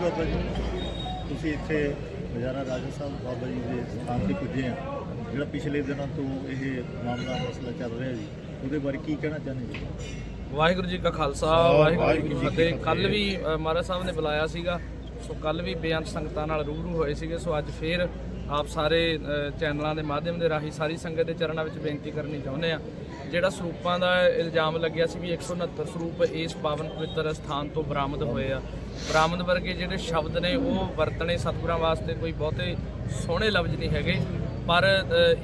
ਬਾਬਾ ਜੀ ਤੁਸੀਂ ਇੱਥੇ ਬਜ਼ਾਰਾ ਰਾਜਾ ਸਾਹਿਬ ਬਾਬਾ ਜੀ ਦੇ ਸਥਾਨ ਤੇ ਪੁੱਜੇ ਆ। ਜਿਹੜਾ ਪਿਛਲੇ ਦਿਨਾਂ ਤੋਂ ਇਹ ਮਾਮਲਾ ਮਸਲਾ ਚੱਲ ਰਿਹਾ ਜੀ ਉਹਦੇ ਬਾਰੇ ਕੀ ਕਹਿਣਾ ਚਾਹੁੰਦੇ ਜੀ ਵਾਹਿਗੁਰੂ ਜੀ ਕਾ ਖਾਲਸਾ ਵਾਹਿਗੁਰੂ ਜੀ ਕੀ ਫਤਿਹ। ਕੱਲ ਵੀ ਮਹਾਰਾਜ ਸਾਹਿਬ ਨੇ ਬੁਲਾਇਆ ਸੀਗਾ। ਸੋ ਕੱਲ ਵੀ ਬੇਅੰਤ ਸੰਗਤਾਂ ਨਾਲ ਰੂਬਰੂ ਹੋਏ ਸੀਗੇ। ਸੋ ਅੱਜ ਫੇਰ ਆਪ ਸਾਰੇ ਚੈਨਲਾਂ ਦੇ ਮਾਧਿਅਮ ਦੇ ਰਾਹੀਂ ਸਾਰੀ ਸੰਗਤ ਦੇ ਚਰਨਾਂ ਵਿੱਚ ਬੇਨਤੀ ਕਰਨੀ ਚਾਹੁੰਦੇ ਆ ਜਿਹੜਾ ਸਰੂਪਾਂ ਦਾ ਇਲਜ਼ਾਮ ਲੱਗਿਆ ਸੀ ਵੀ 169 ਸਰੂਪ ਇਸ ਪਾਵਨ ਪਵਿੱਤਰ ਸਥਾਨ ਤੋਂ ਬਰਾਮਦ ਹੋਏ ਆ। ਬਰਾਮਦ ਵਰਗੇ ਜਿਹੜੇ ਸ਼ਬਦ ਨੇ, ਉਹ ਵਰਤਣੇ ਸਤਿਗੁਰਾਂ ਵਾਸਤੇ ਕੋਈ ਬਹੁਤੇ ਸੋਹਣੇ ਲਫ਼ਜ਼ ਨਹੀਂ ਹੈਗੇ। ਪਰ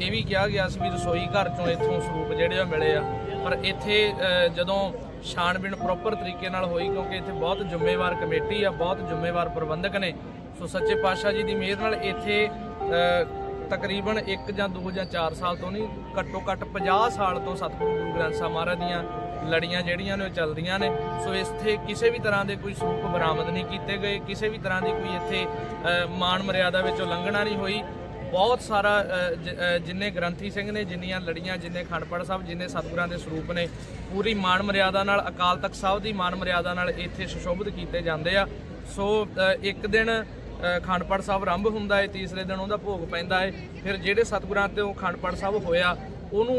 ਇਹ ਵੀ ਕਿਹਾ ਗਿਆ ਸੀ ਵੀ ਰਸੋਈ ਘਰ ਚੋਂ ਇੱਥੋਂ ਸਰੂਪ ਜਿਹੜੇ ਆ ਮਿਲੇ ਆ। ਪਰ ਇੱਥੇ ਜਦੋਂ ਛਾਣਬੀਣ ਪ੍ਰੋਪਰ ਤਰੀਕੇ ਨਾਲ ਹੋਈ, ਕਿਉਂਕਿ ਇੱਥੇ ਬਹੁਤ ਜ਼ਿੰਮੇਵਾਰ ਕਮੇਟੀ ਆ, ਬਹੁਤ ਜ਼ਿੰਮੇਵਾਰ ਪ੍ਰਬੰਧਕ ਨੇ। ਸੋ ਸੱਚੇ ਪਾਤਸ਼ਾਹ ਜੀ ਦੀ ਮਿਹਰ ਨਾਲ ਇੱਥੇ ਤਕਰੀਬਨ 1 ਜਾਂ 2 ਜਾਂ 4 ਸਾਲ ਤੋਂ ਨਹੀਂ ਘੱਟੋ ਘੱਟ 50 ਸਾਲ ਤੋਂ ਸਤਿਗੁਰੂ ਗੁਰੂ ਗ੍ਰੰਥ ਸਾਹਿਬ ਮਹਾਰਾਜ ਦੀਆਂ ਲੜੀਆਂ ਜਿਹੜੀਆਂ ਨੇ ਉਹ ਚੱਲਦੀਆਂ ਨੇ। ਸੋ ਇੱਥੇ ਕਿਸੇ ਵੀ ਤਰ੍ਹਾਂ ਦੇ ਕੋਈ ਸਰੂਪ ਬਰਾਮਦ ਨਹੀਂ ਕੀਤੇ ਗਏ ਕਿਸੇ ਵੀ ਤਰ੍ਹਾਂ ਦੀ ਕੋਈ ਇੱਥੇ ਅ, ਮਾਣ ਮਰਿਆਦਾ ਵਿੱਚ ਉਲੰਘਣਾ ਨਹੀਂ ਹੋਈ। ਬਹੁਤ ਸਾਰਾ ਜਿੰਨੇ ਗ੍ਰੰਥੀ ਸਿੰਘ ਨੇ ਜਿੰਨੀਆਂ ਲੜੀਆਂ ਜਿੰਨੇ ਖੰਡਪੜ ਸਾਹਿਬ ਜਿੰਨੇ ਸਤਿਗੁਰਾਂ ਦੇ ਸਰੂਪ ਨੇ ਪੂਰੀ ਮਾਣ ਮਰਿਆਦਾ ਨਾਲ ਅਕਾਲ ਤਖਤ ਸਾਹਿਬ ਦੀ ਮਾਣ ਮਰਿਆਦਾ ਨਾਲ ਇੱਥੇ ਸੁਸ਼ੋਭਿਤ ਕੀਤੇ ਜਾਂਦੇ ਆ। ਸੋ ਇੱਕ ਦਿਨ ਖੰਡਪੜ ਸਾਹਿਬ ਆਰੰਭ ਹੁੰਦਾ ਹੈ ਤੀਸਰੇ ਦਿਨ ਉਹਦਾ ਭੋਗ ਪੈਂਦਾ ਹੈ ਫਿਰ ਜਿਹੜੇ ਸਤਿਗੁਰਾਂ ਤੇ ਉਹ ਖੰਡਪੜ ਸਾਹਿਬ ਹੋਇਆ, ਉਹਨੂੰ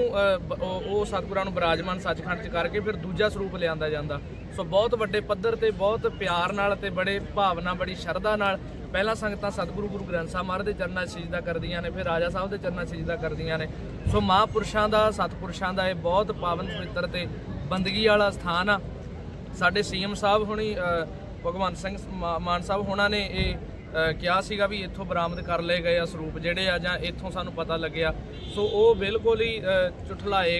ਉਹ ਸਤਿਗੁਰਾਂ ਨੂੰ ਬਰਾਜਮਾਨ ਸੱਚਖੰਡ ਚ ਕਰਕੇ ਫਿਰ ਦੂਜਾ ਸਰੂਪ ਲਿਆਂਦਾ ਜਾਂਦਾ। ਸੋ ਬਹੁਤ ਵੱਡੇ ਪੱਧਰ ਤੇ ਬਹੁਤ ਪਿਆਰ ਨਾਲ ਤੇ ਬੜੇ ਭਾਵਨਾ, ਬੜੀ ਸ਼ਰਧਾ ਨਾਲ ਪਹਿਲਾਂ ਸੰਗਤਾਂ ਸਤਿਗੁਰੂ ਗੁਰੂ ਗ੍ਰੰਥ ਸਾਹਿਬ ਮਹਾਰਾਜ ਦੇ ਚਰਨਾਂ 'ਚ ਸਜਦਾ ਕਰਦੀਆਂ ਨੇ, ਫਿਰ ਰਾਜਾ ਸਾਹਿਬ ਦੇ ਚਰਨਾਂ 'ਚ ਸਜਦਾ ਕਰਦੀਆਂ ਨੇ। ਸੋ ਮਹਾਂਪੁਰਸ਼ਾਂ ਦਾ, ਸਤਿਪੁਰਸ਼ਾਂ ਦਾ ਇਹ ਬਹੁਤ ਪਾਵਨ ਪਵਿੱਤਰ ਤੇ ਬੰਦਗੀ ਵਾਲਾ ਸਥਾਨ ਆ। ਸਾਡੇ ਸੀਐਮ ਸਾਹਿਬ ਹੁਣੀ ਭਗਵੰਤ ਸਿੰਘ ਮਾ- ਮਾਨ ਸਾਹਿਬ ਹੋਣਾ ਨੇ ਇਹ ਕਿਹਾ ਸੀਗਾ ਵੀ ਇੱਥੋਂ ਬਰਾਮਦ ਕਰ ਲਏ ਗਏ ਆ ਸਰੂਪ ਜਿਹੜੇ ਆ ਜਾਂ ਇੱਥੋਂ ਸਾਨੂੰ ਪਤਾ ਲੱਗਿਆ। ਸੋ ਉਹ ਬਿਲਕੁਲ ਹੀ ਅ,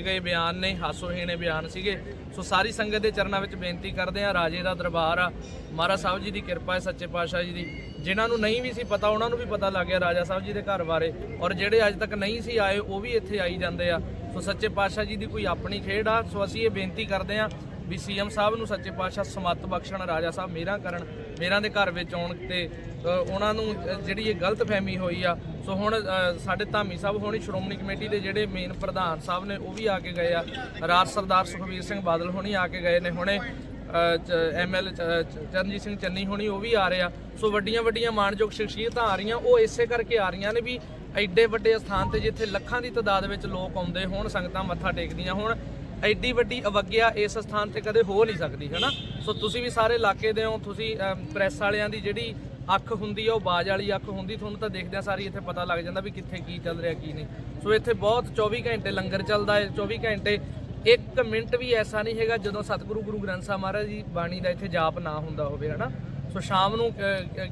ਗਏ ਬਿਆਨ ਨੇ ਹਾਸੋਹੀਣੇ ਬਿਆਨ ਸੀਗੇ। ਸੋ ਸਾਰੀ ਸੰਗਤ ਦੇ ਚਰਨਾਂ ਵਿੱਚ ਬੇਨਤੀ ਕਰਦੇ ਆ ਰਾਜੇ ਦਾ ਦਰਬਾਰ ਆ। ਮਹਾਰਾਜ ਸਾਹਿਬ ਜੀ ਦੀ ਕਿਰਪਾ ਹੈ ਸੱਚੇ ਪਾਤਸ਼ਾਹ ਜੀ ਦੀ। ਜਿਨ੍ਹਾਂ ਨੂੰ ਨਹੀਂ ਵੀ ਸੀ ਪਤਾ ਉਹਨਾਂ ਨੂੰ ਵੀ ਪਤਾ ਲੱਗ ਗਿਆ ਰਾਜਾ ਸਾਹਿਬ ਜੀ ਦੇ ਘਰ ਬਾਰੇ। ਔਰ ਜਿਹੜੇ ਅੱਜ ਤੱਕ ਨਹੀਂ ਸੀ ਆਏ ਉਹ ਵੀ ਇੱਥੇ ਆਈ ਜਾਂਦੇ ਆ। ਸੋ ਸੱਚੇ ਪਾਤਸ਼ਾਹ ਜੀ ਦੀ ਕੋਈ ਆਪਣੀ ਖੇਡ ਆ। ਸੋ ਅਸੀਂ ਇਹ ਬੇਨਤੀ ਕਰਦੇ ਆ ਵੀ ਸੀਐਮ ਸਾਹਿਬ ਨੂੰ ਸੱਚੇ ਪਾਤਸ਼ਾਹ ਸਮੱਤ ਬਖਸ਼ਣ, ਰਾਜਾ ਸਾਹਿਬ ਮੇਰਾ ਕਰਨ, ਮੇਰਾਂ ਦੇ ਘਰ ਵਿੱਚ ਆਉਣ ਤੇ ਉਹਨਾਂ ਨੂੰ ਜਿਹੜੀ ਇਹ ਗਲਤ ਫਹਿਮੀ ਹੋਈ ਆ, ਸੋ ਹੁਣ ਸਾਡੇ ਧਾਮੀ ਸਾਹਿਬ ਹੋਣੀ ਸ਼੍ਰੋਮਣੀ ਕਮੇਟੀ ਦੇ ਜਿਹੜੇ ਮੇਨ ਪ੍ਰਧਾਨ ਸਾਹਿਬ ਨੇ, ਉਹ ਵੀ ਆ ਕੇ ਗਏ ਆ। ਰਾਜ ਸਰਦਾਰ ਸੁਖਬੀਰ ਸਿੰਘ ਬਾਦਲ ਹੋਣੀ ਆ ਕੇ ਗਏ ਨੇ ਹੁਣੇ ਐਮਐਲ ਚਰਨਜੀਤ ਸਿੰਘ ਚੰਨੀ ਹੋਣੀ, ਉਹ ਵੀ ਆ ਰਹੇ ਆ। ਸੋ ਵੱਡੀਆਂ ਵੱਡੀਆਂ ਮਾਣਯੋਗ ਸ਼ਖਸੀਅਤਾਂ ਆ ਰਹੀਆਂ, ਉਹ ਇਸੇ ਕਰਕੇ ਆ ਰਹੀਆਂ ਨੇ ਵੀ ਐਡੇ ਵੱਡੇ ਸਥਾਨ ਤੇ ਜਿੱਥੇ ਲੱਖਾਂ ਦੀ ਤਾਦਾਦ ਵਿੱਚ ਲੋਕ ਆਉਂਦੇ ਹੋਣ, ਸੰਗਤਾਂ ਮੱਥਾ ਟੇਕਦੀਆਂ ਹੋਣ ਐਡੀ ਵੱਡੀ ਅਵਗਿਆ ਇਸ ਸਥਾਨ ਤੇ ਕਦੇ ਹੋ ਨਹੀਂ ਸਕਦੀ, ਹੈਨਾ? ਸੋ ਤੁਸੀਂ ਵੀ ਸਾਰੇ ਇਲਾਕੇ ਦੇ ਹੋ, ਤੁਸੀਂ ਪ੍ਰੈਸ ਵਾਲਿਆਂ ਦੀ ਜਿਹੜੀ ਅੱਖ ਹੁੰਦੀ ਆ, ਉਹ ਬਾਜ ਵਾਲੀ ਅੱਖ ਹੁੰਦੀ, ਤੁਹਾਨੂੰ ਤਾਂ ਦੇਖਦਿਆਂ ਸਾਰੀ ਇੱਥੇ ਪਤਾ ਲੱਗ ਜਾਂਦਾ ਵੀ ਕਿੱਥੇ ਕੀ ਚੱਲ ਰਿਹਾ, ਕੀ ਨਹੀਂ। ਸੋ ਇੱਥੇ ਬਹੁਤ 24 ਘੰਟੇ ਲੰਗਰ ਚੱਲਦਾ ਹੈ 24 ਘੰਟੇ ਇੱਕ ਮਿੰਟ ਵੀ ਐਸਾ ਨਹੀਂ ਹੈਗਾ ਜਦੋਂ ਸਤਿਗੁਰੂ ਗੁਰੂ ਗ੍ਰੰਥ ਸਾਹਿਬ ਮਹਾਰਾਜ ਦੀ ਬਾਣੀ ਦਾ ਇੱਥੇ ਜਾਪ ਨਾ ਹੁੰਦਾ ਹੋਵੇ, ਹਨਾ? ਸੋ ਸ਼ਾਮ ਨੂੰ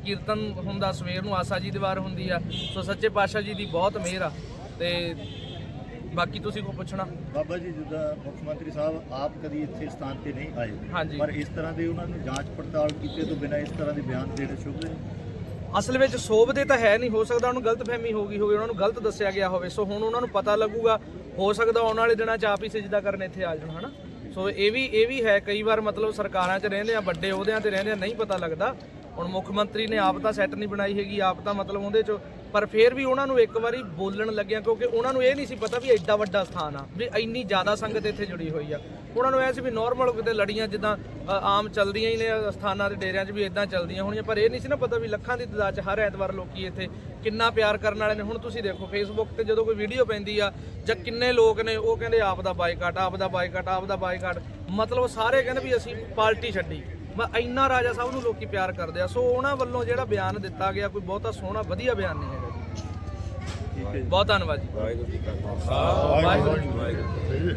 ਕੀਰਤਨ ਹੁੰਦਾ, ਸਵੇਰ ਨੂੰ ਆਸਾ ਜੀ ਦੀਵਾਰ ਹੁੰਦੀ ਆ। ਸੋ ਸੱਚੇ ਪਾਤਸ਼ਾਹ ਜੀ ਦੀ ਬਹੁਤ ਮਿਹਰ ਆ, ਤੇ ਬਾਕੀ ਤੁਸੀਂ ਕੋ ਪੁੱਛਣਾ? ਬਾਬਾ ਜੀ ਜਿੱਦਾਂ ਮੁੱਖ ਮੰਤਰੀ ਸਾਹਿਬ ਆਪ ਕਦੀ ਇੱਥੇ ਸਥਾਨ ਤੇ ਨਹੀਂ ਆਏ। ਹਾਂਜੀ। ਪਰ ਇਸ ਤਰ੍ਹਾਂ ਦੇ ਉਹਨਾਂ ਨੂੰ ਜਾਂਚ ਪੜਤਾਲ ਕੀਤੇ ਤੋਂ ਬਿਨਾਂ ਇਸ ਤਰ੍ਹਾਂ ਦੇ ਬਿਆਨ ਦੇਣੇ ਸ਼ੁਭ ਨੇ। ਅਸਲ ਵਿੱਚ ਸੋਭਦੇ ਤਾਂ ਹੈ ਨਹੀਂ ਹੋ ਸਕਦਾ ਉਹਨੂੰ ਗਲਤਫਹਿਮੀ ਹੋ ਗਈ ਹੋਵੇ ਉਹਨਾਂ ਨੂੰ ਗਲਤ ਦੱਸਿਆ ਗਿਆ ਹੋਵੇ। ਸੋ ਹੁਣ ਉਹਨਾਂ ਨੂੰ ਪਤਾ ਲੱਗੂਗਾ ਹੋ ਸਕਦਾ ਆਉਣ ਵਾਲੇ ਦਿਨਾਂ 'ਚ ਆਪ ਹੀ ਸਜਦਾ ਕਰਨ ਇੱਥੇ ਆ ਜਾਣ ਹਨਾ? ਸੋ ਇਹ ਵੀ ਇਹ ਵੀ ਹੈ ਕਈ ਵਾਰ ਮਤਲਬ ਸਰਕਾਰਾਂ 'ਚ ਰਹਿੰਦੇ ਆ ਵੱਡੇ ਅਹੁਦਿਆਂ ਤੇ ਰਹਿੰਦੇ ਆ ਨਹੀਂ ਪਤਾ ਲੱਗਦਾ। ਹੁਣ ਮੁੱਖ ਮੰਤਰੀ ਨੇ ਆਪ ਤਾਂ ਸੈੱਟ ਨਹੀਂ ਬਣਾਈ ਹੈਗੀ, ਆਪ ਤਾਂ ਮਤਲਬ ਉਹਦੇ 'ਚ ਪਰ ਫਿਰ ਵੀ ਉਹਨਾਂ ਨੂੰ ਇੱਕ ਵਾਰੀ ਬੋਲਣ ਲੱਗਿਆ ਕਿਉਂਕਿ ਉਹਨਾਂ ਨੂੰ ਇਹ ਨਹੀਂ ਸੀ ਪਤਾ ਵੀ ਐਡਾ ਵੱਡਾ ਸਥਾਨ ਆ, ਵੀ ਇੰਨੀ ਜ਼ਿਆਦਾ ਸੰਗਤ ਇੱਥੇ ਜੁੜੀ ਹੋਈ ਆ। ਉਹਨਾਂ ਨੂੰ ਐ ਸੀ ਵੀ ਨਾਰਮਲ ਕਿਤੇ ਲੜੀਆਂ ਜਿੱਦਾਂ ਆਮ ਚੱਲਦੀਆਂ ਹੀ ਨੇ ਸਥਾਨਾਂ ਦੇ ਡੇਰਿਆਂ 'ਚ ਵੀ ਇਦਾਂ ਚੱਲਦੀਆਂ ਹੋਣੀਆਂ, ਪਰ ਇਹ ਨਹੀਂ ਸੀ ਨਾ ਪਤਾ ਵੀ ਲੱਖਾਂ ਦੀ ਤਦਾਦ 'ਚ ਹਰ ਐਤਵਾਰ ਲੋਕੀ ਇੱਥੇ ਕਿੰਨਾ ਪਿਆਰ ਕਰਨ ਵਾਲੇ ਨੇ। ਹੁਣ ਤੁਸੀਂ ਦੇਖੋ ਫੇਸਬੁੱਕ ਤੇ ਜਦੋਂ ਕੋਈ ਵੀਡੀਓ ਪੈਂਦੀ ਆ, ਜਾਂ ਕਿੰਨੇ ਲੋਕ ਨੇ, ਉਹ ਕਹਿੰਦੇ, ਆਪ ਦਾ ਬਾਈਕਾਟ ਆਪ ਦਾ ਬਾਈਕਾਟ ਆਪ ਦਾ ਬਾਈਕਾਟ ਮਤਲਬ ਸਾਰੇ ਕਹਿੰਦੇ ਵੀ ਅਸੀਂ ਪਾਰਟੀ ਛੱਡੀ। ਮੈਂ ਇੰਨਾ ਰਾਜਾ ਸਾਹਿਬ ਨੂੰ ਲੋਕੀ ਪਿਆਰ ਕਰਦੇ ਆ ਸੋ ਉਹਨਾਂ ਵੱਲੋਂ ਜਿਹੜਾ ਬਿਆਨ ਦਿੱਤਾ ਗਿਆ ਕੋਈ ਬਹੁਤਾ ਸੋਹਣਾ ਵਧੀਆ ਬਿਆਨ ਨਹੀਂ ਹੈਗਾ ਜੀ। ਬਹੁਤ ਧੰਨਵਾਦ ਜੀ ਵਾਹਿਗੁਰੂ ਜੀ ਕਾ ਖਾਲਸਾ ਵਾਹਿਗੁਰੂ ਜੀ ਵਾਹਿਗੁਰੂ ਫਤਿਹ।